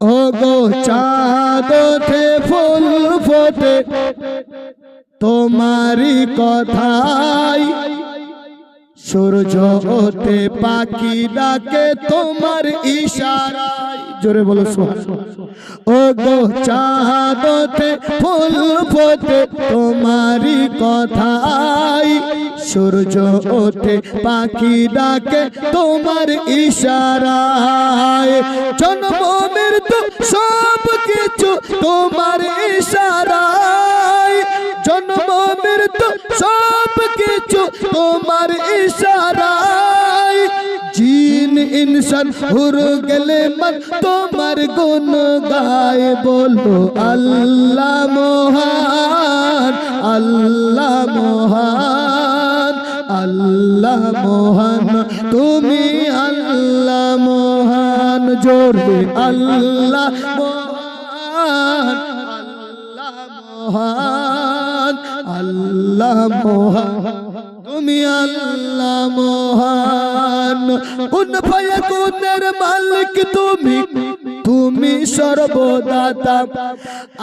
ও গো চাঁদ ফুল ফোটে। তোমারই কথাই সূর্য ওঠে পাখি ডাকে তোমার ইশারায়। জোরে বলো ও গো চাঁদ ফুল ফোটে তোমারই কথাই সূর্য ওঠে, পাখি ডাকে তোমার ইশারায়। জন্ম, মৃত্যু সব কিছু তোমার ইশারায়। ইনসান হুর গেলে মন তোমার গুণ গায় বলো। আল্লাহ মহান আল্লাহ মহান আল্লাহ মহান। তুমি আল্লাহ মহান, জোরে আল্লাহ মহান আল্লাহ মহান আল্লাহ মহান। তুমি আল্লাহ মহান। কোন ভয়ে কোনের মালিক তুমি? তুমি সর্বদাতা।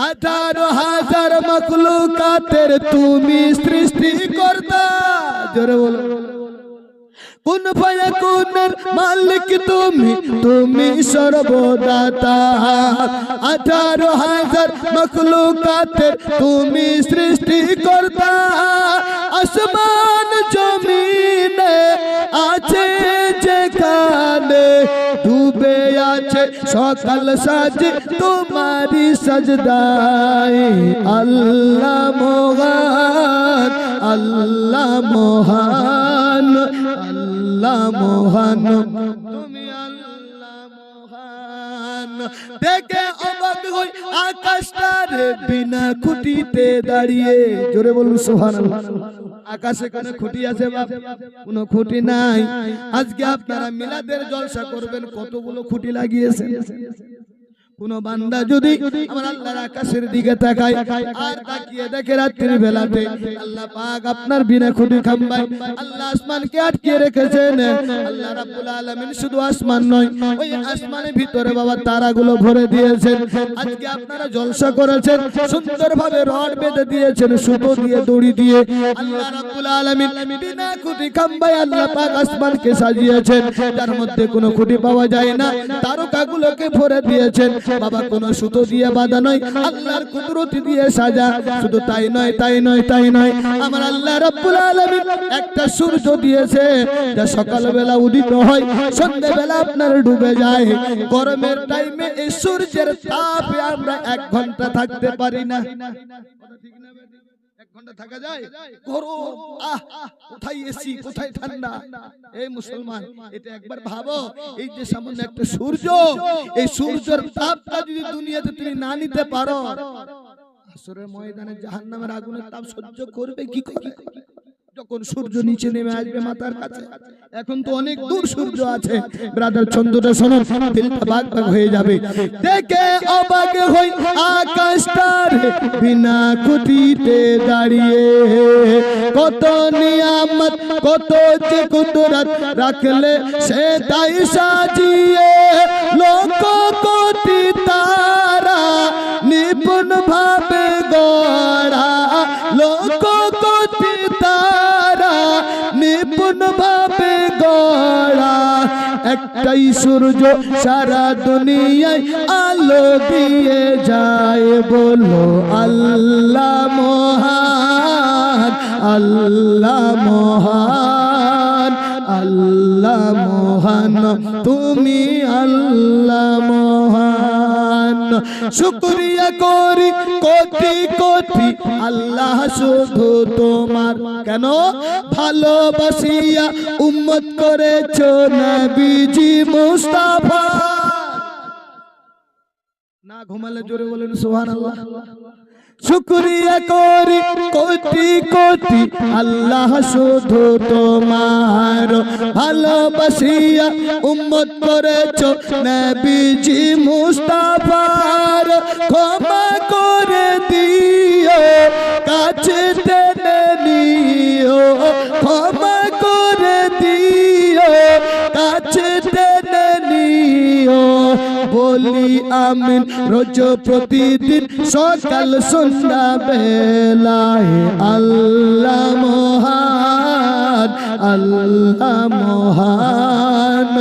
আঠারো হাজার মখলুকাতের তুমি সৃষ্টি কর্তা জোরে বলো। কোন ভয়ে কোনের মালিক তুমি? তুমি সর্বদাতা। আঠারো হাজার মখলুকাতের তুমি সৃষ্টি কর্তা আসমান, জমিনে সকাল সাজ তোমারি সজদাই আল্লাহ মোহান আল্লাহ মোহান আল্লাহ মোহান। তুমি মোহান। দেখে অবাক হই আকাশটারে বিনা খুঁটিতে দাঁড়িয়ে। জোরে বলুন, সুবহানাল্লাহ। আকাশে কোনো খুঁটি আছে বাপ? কোনো খুঁটি নাই। আজকে আপনারা মিলাদের জলসা করবেন, কতগুলো খুঁটি লাগিয়েছেন? কোন বান্দা যদি আমার আল্লাহর আকাশের দিকে তাকায় আর তাকিয়ে দেখে রাত্রির বেলাতে আল্লাহ পাক আপনার বিনা খুঁটি খাম্বায় আল্লাহ আসমানকে রেখেছেন। আল্লাহ রাব্বুল আলামিন শুধু আসমান নয় ওই আসমানের ভিতরে বাবা তারাগুলো ভরে দিয়েছেন। আজকে আপনারা জলসা করেছেন সুন্দরভাবে রড বেঁধে দিয়েছেন সুতো দিয়ে দড়ি দিয়ে। আল্লাহ রাব্বুল আলামিন বিনা খুঁটি খাম্বায় আল্লাহ পাক আসমানকে সাজিয়েছেন। যার মধ্যে কোনো খুঁটি পাওয়া যায় না তারকাগুলোকে ভরে দিয়েছেন। বাবা কোন সুতো দিয়ে বাঁধা নয় আল্লাহর কুদরতি দিয়ে সাজা। শুধু তাই নয় তাই নয় তাই নয়। আমার আল্লাহ রাব্বুল আলামিন একটা সূর্য দিয়েছে যা সকালবেলা উদিত হয় সন্ধ্যাবেলা আপনার ডুবে যায়। গরমের টাইমে এই সূর্যের তাপে আমরা এক ঘণ্টা থাকতে পারি না। এক ঘণ্টা থাকা যায়? গরম আহ কোথায় এসি কোথায় ঠান্ডা? এই মুসলমান এটা একবার ভাবো এই যে একটা সূর্য এই সূর্যের তাপটা যদি দুনিয়াতে তুমি না নিতে পারো আসরের ময়দানে জাহান্নামের আগুনের তাপ সহ্য করবে কি করে? যখন সূর্য নিচে নেমে আসবে মাথার কাছে এখন তো অনেক দূর সূর্য আছে। ব্রাদার চন্দ্রটা শোনো দিলটা ভাগ ভাগ হয়ে যাবে। দেখে অবাক হই আকাশটার। বিনা খুঁটিতে দাঁড়িয়ে। কত নিয়ামত কত যে কুদরত রাখলে সে তাই সাজিয়ে। লোক কোটি তারা একটাই সূর্য সারা দুনিয়ায় আলো দিয়ে যায়। বলো, আল্লাহ মহান আল্লাহ মহান আল্লাহ মহান, তুমি আল্লাহ মহান। শুক্রিয়া করি কোটি কোটি। আল্লাহ শুধু তোমার। কেন? ভালোবাসিয়া উম্মত করেছ নবীজি মুস্তাফা। না ঘুমালে জোরে বলেন সোহান আল্লাহ শুক্রিয়া করি কোটি কোটি, আল্লাহ শুধু তোমার ভালোবাসিয়া উম্মত করেছ, নবীজি মুস্তাফার ক্ষমা করে দিও, কাছে আমিন। রোজ প্রতিদিন সকাল, সন্ধ্যা, বেলায় আল্লাহ মহান আল্লাহ মহান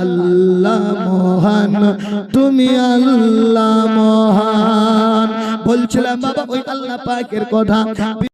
আল্লাহ মহান। তুমি আল্লাহ মহান। বলছিলাম, বাবা, ওই আল্লাহ পাকের কথা।